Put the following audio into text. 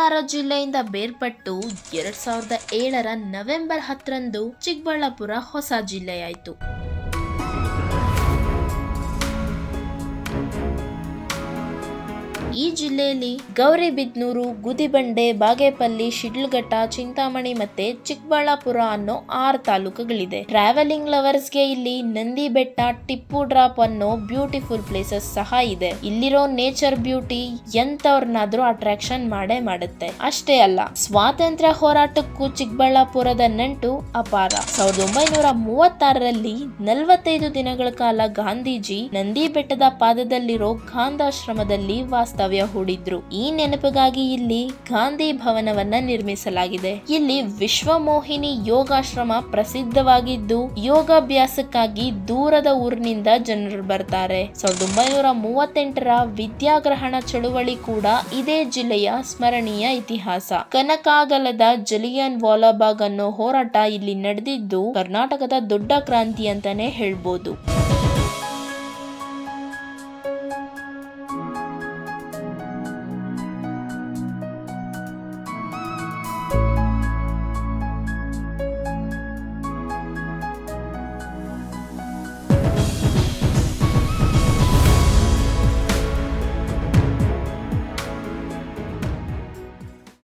ಕೋಲಾರ ಜಿಲ್ಲೆಯಿಂದ ಬೇರ್ಪಟ್ಟು ಎರಡ್ ಸಾವಿರದ ಏಳರ ನವೆಂಬರ್ ಹತ್ತರಂದು ಚಿಕ್ಕಬಳ್ಳಾಪುರ ಹೊಸ ಜಿಲ್ಲೆಯಾಯಿತು. ಈ ಜಿಲ್ಲೆಯಲ್ಲಿ ಗೌರಿಬಿದ್ನೂರು, ಗುದಿಬಂಡೆ, ಬಾಗೇಪಲ್ಲಿ, ಶಿಡ್ಲಘಟ್ಟ, ಚಿಂತಾಮಣಿ ಮತ್ತೆ ಚಿಕ್ಕಬಳ್ಳಾಪುರ ಅನ್ನೋ ಆರು ತಾಲೂಕುಗಳಿದೆ. ಟ್ರಾವೆಲಿಂಗ್ ಲವರ್ಸ್ಗೆ ಇಲ್ಲಿ ನಂದಿ ಬೆಟ್ಟ ಟಿಪ್ಪು ಡ್ರಾಪ್ ಅನ್ನೋ ಬ್ಯೂಟಿಫುಲ್ ಪ್ಲೇಸಸ್ ಸಹ ಇದೆ. ಇಲ್ಲಿರೋ ನೇಚರ್ ಬ್ಯೂಟಿ ಎಂತವ್ರನ್ನಾದ್ರೂ ಅಟ್ರಾಕ್ಷನ್ ಮಾಡೇ ಮಾಡುತ್ತೆ. ಅಷ್ಟೇ ಅಲ್ಲ, ಸ್ವಾತಂತ್ರ್ಯ ಹೋರಾಟಕ್ಕೂ ಚಿಕ್ಕಬಳ್ಳಾಪುರದ ನಂಟು ಅಪಾರ. ಸಾವಿರದ ಒಂಬೈನೂರ ಮೂವತ್ತಾರರಲ್ಲಿ ನಲವತ್ತೈದು ದಿನಗಳ ಕಾಲ ಗಾಂಧೀಜಿ ನಂದಿ ಬೆಟ್ಟದ ಪಾದದಲ್ಲಿರೋ ಗಾಂಧಾಶ್ರಮದಲ್ಲಿ ವಾಸ್ತವ್ಯ ಹೂಡಿದ್ರು. ಈ ನೆನಪಿಗಾಗಿ ಇಲ್ಲಿ ಗಾಂಧಿ ಭವನವನ್ನ ನಿರ್ಮಿಸಲಾಗಿದೆ. ಇಲ್ಲಿ ವಿಶ್ವಮೋಹಿನಿ ಯೋಗಾಶ್ರಮ ಪ್ರಸಿದ್ಧವಾಗಿದ್ದು, ಯೋಗಾಭ್ಯಾಸಕ್ಕಾಗಿ ದೂರದ ಊರಿನಿಂದ ಜನರು ಬರ್ತಾರೆ. ಸಾವಿರದ ಒಂಬೈನೂರ ಮೂವತ್ತೆಂಟರ ವಿದ್ಯಾಗ್ರಹಣ ಚಳುವಳಿ ಕೂಡ ಇದೇ ಜಿಲ್ಲೆಯ ಸ್ಮರಣೀಯ ಇತಿಹಾಸ. ಕನಕಾಗಲದ ಜಲಿಯನ್ ವಾಲಾಬಾಗ್ ಅನ್ನೋ ಹೋರಾಟ ಇಲ್ಲಿ ನಡೆದಿದ್ದು, ಕರ್ನಾಟಕದ ದೊಡ್ಡ ಕ್ರಾಂತಿ ಅಂತಾನೆ ಹೇಳ್ಬೋದು.